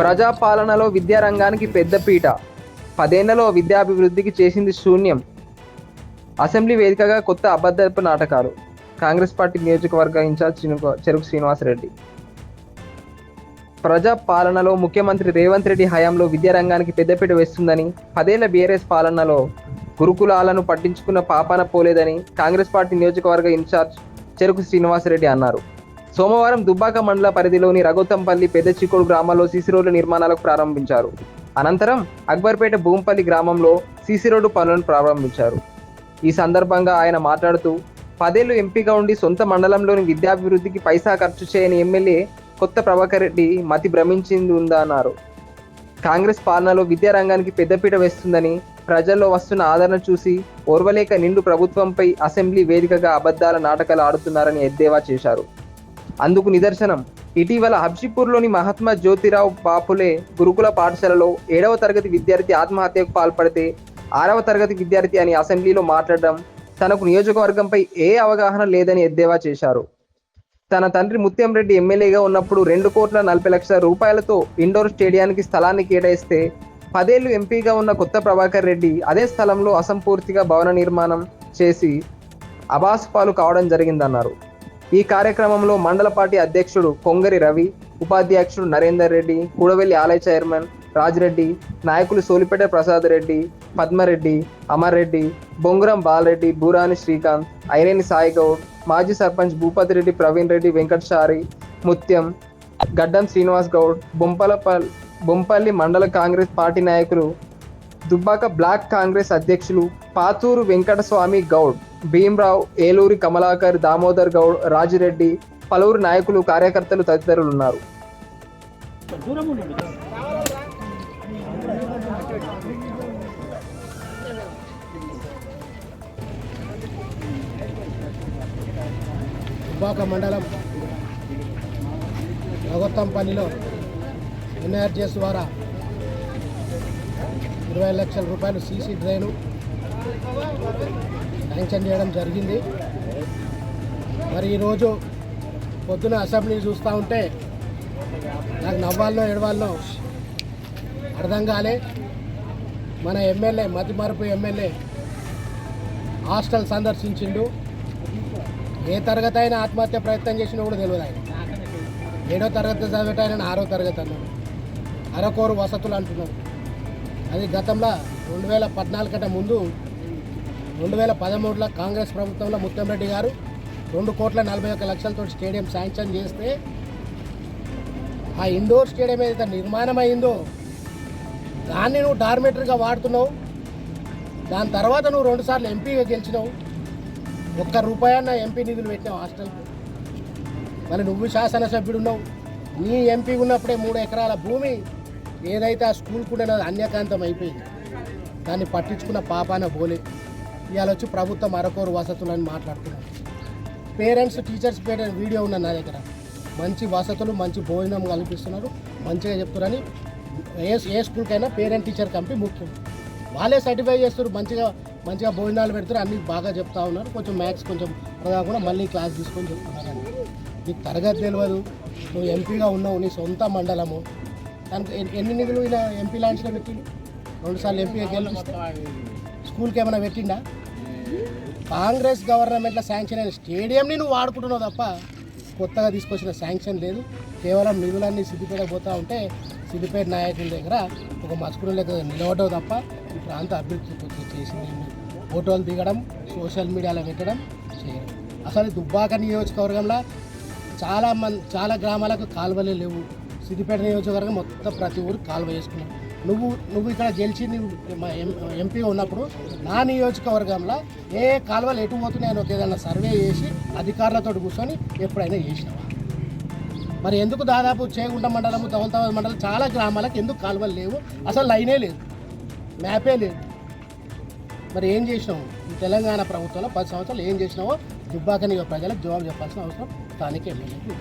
ప్రజాపాలనలో విద్యారంగానికి పెద్దపీట పదేళ్ళలో విద్యాభివృద్ధికి చేసింది శూన్యం. అసెంబ్లీ వేదికగా కొత్త అబద్ధపు నాటకాలు. కాంగ్రెస్ పార్టీ నియోజకవర్గ ఇన్ఛార్జ్ చెరుకు శ్రీనివాసరెడ్డి. ప్రజా పాలనలో ముఖ్యమంత్రి రేవంత్ రెడ్డి హయాంలో విద్యారంగానికి పెద్దపీట వేస్తుందని పదేళ్ళ బీఆర్ఎస్ పాలనలో గురుకులాలను పట్టించుకున్న పాపాన పోలేదని కాంగ్రెస్ పార్టీ నియోజకవర్గ ఇన్ఛార్జ్ చెరుకు శ్రీనివాసరెడ్డి అన్నారు. సోమవారం దుబ్బాక మండల పరిధిలోని రఘుతంపల్లి పెద్ద చికోడు గ్రామాల్లో సీసీ రోడ్ల నిర్మాణాలకు ప్రారంభించారు. అనంతరం అక్బర్పేట భూంపల్లి గ్రామంలో సీసీ రోడ్డు పనులను ప్రారంభించారు. ఈ సందర్భంగా ఆయన మాట్లాడుతూ పదేళ్ళు ఎంపీగా ఉండి సొంత మండలంలోని విద్యాభివృద్ధికి పైసా ఖర్చు చేయని ఎమ్మెల్యే కొత్త ప్రభాకర్ రెడ్డి మతి భ్రమించింది ఉందా అన్నారు కాంగ్రెస్ పాలనలో విద్యారంగానికి పెద్దపీట వేస్తుందని ప్రజల్లో వస్తున్న ఆదరణ చూసి ఓర్వలేక నిండు ప్రభుత్వంపై అసెంబ్లీ వేదికగా అబద్ధాల నాటకాలు ఆడుతున్నారని ఎద్దేవా చేశారు. అందుకు నిదర్శనం. ఇటీవల హబ్షిపూర్లోని మహాత్మా జ్యోతిరావు బాపులే గురుకుల పాఠశాలలో ఏడవ తరగతి విద్యార్థి ఆత్మహత్యకు పాల్పడితే ఆరవ తరగతి విద్యార్థి అని అసెంబ్లీలో మాట్లాడడం తనకు నియోజకవర్గంపై ఏ అవగాహన లేదని ఎద్దేవా చేశారు. తన తండ్రి ముత్యం రెడ్డి ఎమ్మెల్యేగా ఉన్నప్పుడు రెండు కోట్ల నలభై లక్షల రూపాయలతో ఇండోర్ స్టేడియానికి స్థలాన్ని కేటాయిస్తే పదేళ్ళు ఎంపీగా ఉన్న కొత్త ప్రభాకర్ రెడ్డి అదే స్థలంలో అసంపూర్తిగా భవన నిర్మాణం చేసి అబాస్ పాలు కావడం జరిగిందన్నారు. ఈ కార్యక్రమంలో మండల పార్టీ అధ్యక్షుడు కొంగరి రవి ఉపాధ్యక్షుడు నరేందర్ రెడ్డి కూడవెల్లి ఆలయ చైర్మన్ రాజిరెడ్డి నాయకులు సోలిపేట ప్రసాద్ రెడ్డి పద్మరెడ్డి అమర్ రెడ్డి బొంగురం బాలరెడ్డి బూరాని శ్రీకాంత్ ఐరేని సాయి గౌడ్ మాజీ సర్పంచ్ భూపతి రెడ్డి ప్రవీణ్ రెడ్డి వెంకటచారి ముత్యం గడ్డం శ్రీనివాస్ గౌడ్ బొంపలపల్ బొంపల్లి మండల కాంగ్రెస్ పార్టీ నాయకులు దుబ్బాక బ్లాక్ కాంగ్రెస్ అధ్యక్షులు పాతూరు వెంకటస్వామి గౌడ్ భీమ్రావు ఏలూరి కమలాకర్ దామోదర్ గౌడ్ రాజిరెడ్డి పలువురు నాయకులు కార్యకర్తలు తదితరులు ఉన్నారు దుబ్బాక మండలం రఘుత్తంపల్లిలో ఎన్ఆర్జిఎస్ ద్వారా ఇరవై లక్షల రూపాయలు సీసీ డ్రైను శాంక్షన్ చేయడం జరిగింది. మరి ఈరోజు పొద్దున అసెంబ్లీ చూస్తూ ఉంటే నాకు నవ్వాలనో ఎడవాలనో అర్థం కాలే. మన ఎమ్మెల్యే మతిమరుపు ఎమ్మెల్యే హాస్టల్ సందర్శించిండు. ఏ తరగతి అయినా ఆత్మహత్య ప్రయత్నం చేసినా కూడా తెలియదు ఆయన. ఏడో తరగతి చదివేట ఆయన ఆరో తరగతి అన్నారు అరకోరు వసతులు అంటున్నారు అది గతంలో రెండు వేల పద్నాలుగు కంటే ముందు రెండు వేల పదమూడులో కాంగ్రెస్ ప్రభుత్వంలో ముత్తంరెడ్డి గారు రెండు కోట్ల నలభై ఒక్క లక్షలతో స్టేడియం శాంక్షన్ చేస్తే ఆ ఇండోర్ స్టేడియం ఏదైతే నిర్మాణం అయిందో దాన్ని నువ్వు డార్మేటరీగా వాడుతున్నావు. దాని తర్వాత నువ్వు రెండుసార్లు ఎంపీగా గెలిచినావు. ఒక్క రూపాయన్న ఎంపీ నిధులు పెట్టినావు హాస్టల్ మరి నువ్వు శాసనసభ్యుడున్నావు. నీ ఎంపీ ఉన్నప్పుడే మూడు ఎకరాల భూమి ఏదైతే ఆ స్కూల్కు ఉండేది అన్యకాంతం అయిపోయింది. దాన్ని పట్టించుకున్న పాపాన పోలే ఇవాళ వచ్చి ప్రభుత్వం అరకోరు వసతులని మాట్లాడుతున్నారు. పేరెంట్స్ టీచర్స్ పేరెంట్ వీడియో ఉన్న నా దగ్గర. మంచి వసతులు మంచి భోజనం కల్పిస్తున్నారు. మంచిగా చెప్తున్నారని ఏ ఏ స్కూల్కైనా పేరెంట్ టీచర్ కంపి ముఖ్యం. వాళ్ళే సర్టిఫై చేస్తారు మంచిగా మంచిగా భోజనాలు పెడతారు అన్నీ బాగా చెప్తా ఉన్నారు. కొంచెం మ్యాథ్స్ కొంచెం అలా కూడా మళ్ళీ క్లాస్ తీసుకొని చెప్తున్నారు నీకు తరగతి తెలియదు నువ్వు ఎంపీగా ఉన్నావు నీ సొంత మండలము. ఎన్ని- ఎన్ని నిధులు ఇలా ఎంపీ ల్యాండ్స్లో పెట్టిండు? రెండుసార్లు ఎంపీగా గెలిపిస్తే స్కూల్కి ఏమైనా పెట్టిండా? కాంగ్రెస్ గవర్నమెంట్లో శాంక్షన్ అయిన స్టేడియంని నువ్వు వాడుకుంటున్నావు తప్ప కొత్తగా తీసుకొచ్చిన శాంక్షన్ లేదు. కేవలం నిధులన్నీ సిద్దిపేట పోతా ఉంటే సిద్దిపేట నాయకుల దగ్గర ఒక మస్కుడు లెక్క నిలవడం తప్ప ఈ ప్రాంత అభివృద్ధి చేసింది. ఫోటోలు దిగడం సోషల్ మీడియాలో పెట్టడం చేయడం. అసలు దుబ్బాక నియోజకవర్గంలో చాలా మంది చాలా గ్రామాలకు కాలువలు లేవు. సిద్దిపేట నియోజకవర్గం మొత్తం ప్రతి ఊరు కాలువ వేసుకున్నాం నువ్వు నువ్వు ఇక్కడ గెలిచి నువ్వు ఎం ఎంపీ ఉన్నప్పుడు నా నియోజకవర్గంలో ఏ కాలువలు ఎటు పోతున్నాయని ఒక ఏదైనా సర్వే చేసి అధికారులతో కూర్చొని ఎప్పుడైనా చేసినావా? మరి ఎందుకు దాదాపు చేగుంట మండలం దౌలతాబాద్ మండలం చాలా గ్రామాలకు ఎందుకు కాలువలు లేవు? అసలు లైనే లేదు. మ్యాపే లేదు. మరి ఏం చేసినావు? ఈ తెలంగాణ ప్రభుత్వంలో పది సంవత్సరాలు ఏం చేసినావో దుబ్బాక నియోజక ప్రజలకు జవాబు చెప్పాల్సిన అవసరం స్థానిక ఎమ్మెల్యేకి